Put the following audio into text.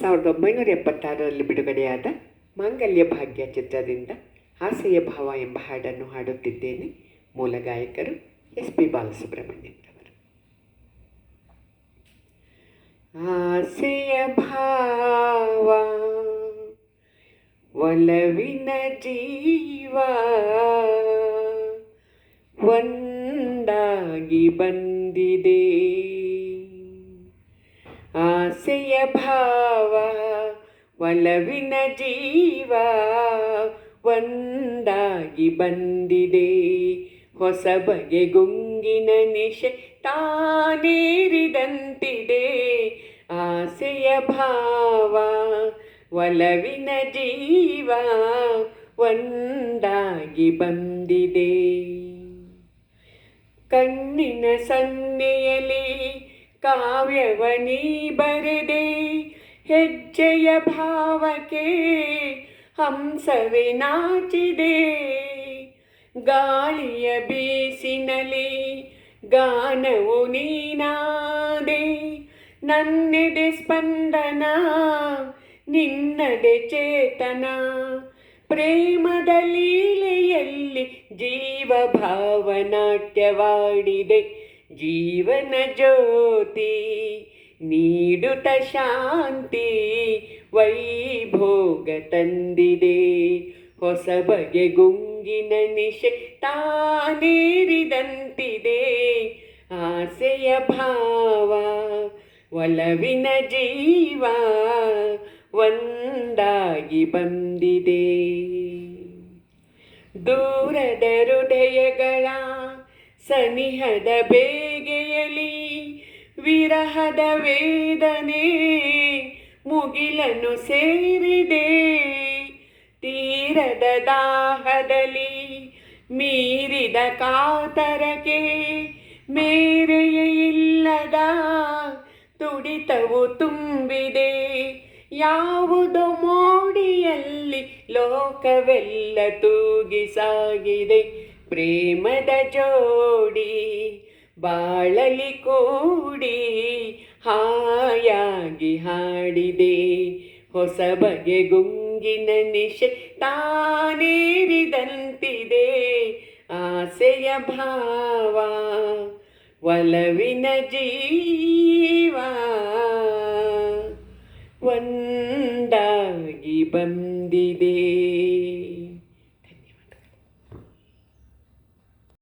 ಸಾವಿರದ ಒಂಬೈನೂರ ಎಪ್ಪತ್ತಾರರಲ್ಲಿ ಬಿಡುಗಡೆಯಾದ ಮಾಂಗಲ್ಯ ಭಾಗ್ಯ ಚಿತ್ರದಿಂದ ಆಸೆಯ ಭಾವ ಎಂಬ ಹಾಡನ್ನು ಹಾಡುತ್ತಿದ್ದೇನೆ ಮೂಲ ಗಾಯಕರು ಎಸ್ ಪಿ ಬಾಲಸುಬ್ರಹ್ಮಣ್ಯಂ ಅವರು. ಆಸೆಯ ಭಾವ, ಒಲವಿನ ಜೀವ, ಒಂದಾಗಿ ಬಂದಿದೆ. ಆಸೆಯ ಭಾವ, ಒಲವಿನ ಜೀವ, ಒಂದಾಗಿ ಬಂದಿದೆ. ಹೊಸ ಬಗೆ ಗುಂಗಿನ ನಿಶೆ ತಾನೇರಿದಂತಿದೆ. ಆಸೆಯ ಭಾವ, ಒಲವಿನ ಜೀವ, ಒಂದಾಗಿ ಬಂದಿದೆ. ಕಣ್ಣಿನ ಸನ್ನೆಯಲ್ಲಿ ಕಾವ್ಯವನೀ ಬರೆದೆ, ಹೆಜ್ಜೆಯ ಭಾವಕ್ಕೆ ಹಂಸವೇ ನಾಚಿದೆ. ಗಾಳಿಯ ಬೀಸಿನಲ್ಲಿ ಗಾನವು ನೀನಾದೆ, ನನ್ನೆದೆ ಸ್ಪಂದನ, ನಿನ್ನದೆ ಚೇತನ. ಪ್ರೇಮದ ಲೀಲೆಯಲ್ಲಿ ಜೀವ ಭಾವನಾಟ್ಯವಾಡಿದೆ ಜೀವನ ಜ್ಯೋತಿ ನೀಡುತ್ತ ಶಾಂತಿ ವೈಭೋಗ ತಂದಿದೆ. ಹೊಸ ಬಗೆ ಗುಂಗಿನ ನಿಶೆ ತಾನೇರಿದಂತಿದೆ. ಆಸೆಯ ಭಾವ, ಒಲವಿನ ಜೀವ ಒಂದಾಗಿ ಬಂದಿದೆ. ದೂರದ ಹೃದಯಗಳ ಸನಿಹದ ಬೇಗೆಯಲಿ ವಿರಹದ ವೇದನೆ ಮುಗಿಲನ್ನು ಸೇರಿದೆ. ತೀರದ ದಾಹದಲ್ಲಿ ಮೀರಿದ ಕಾತರಕ್ಕೆ ಮೇರೆಯ ಇಲ್ಲದ ತುಡಿತವು ತುಂಬಿದೆ. ಯಾವುದು ಮೋಡಿಯಲ್ಲಿ ಲೋಕವೆಲ್ಲ ತೂಗಿ ಸಾಗಿದೆ ಪ್ರೇಮದ ಜೋಡಿ, ಬಾಳಲಿ ಕೂಡಿ ಹಾಯಾಗಿ ಹಾಡಿದೆ. ಹೊಸ ಬಗೆ ಗುಂಗಿನ ನಿಶೆ ತಾನೇರಿದಂತಿದೆ. ಆಸೆಯ ಭಾವ, ಒಲವಿನ ಜೀವ, ಒಂದಾಗಿ ಬಂದಿದೆ.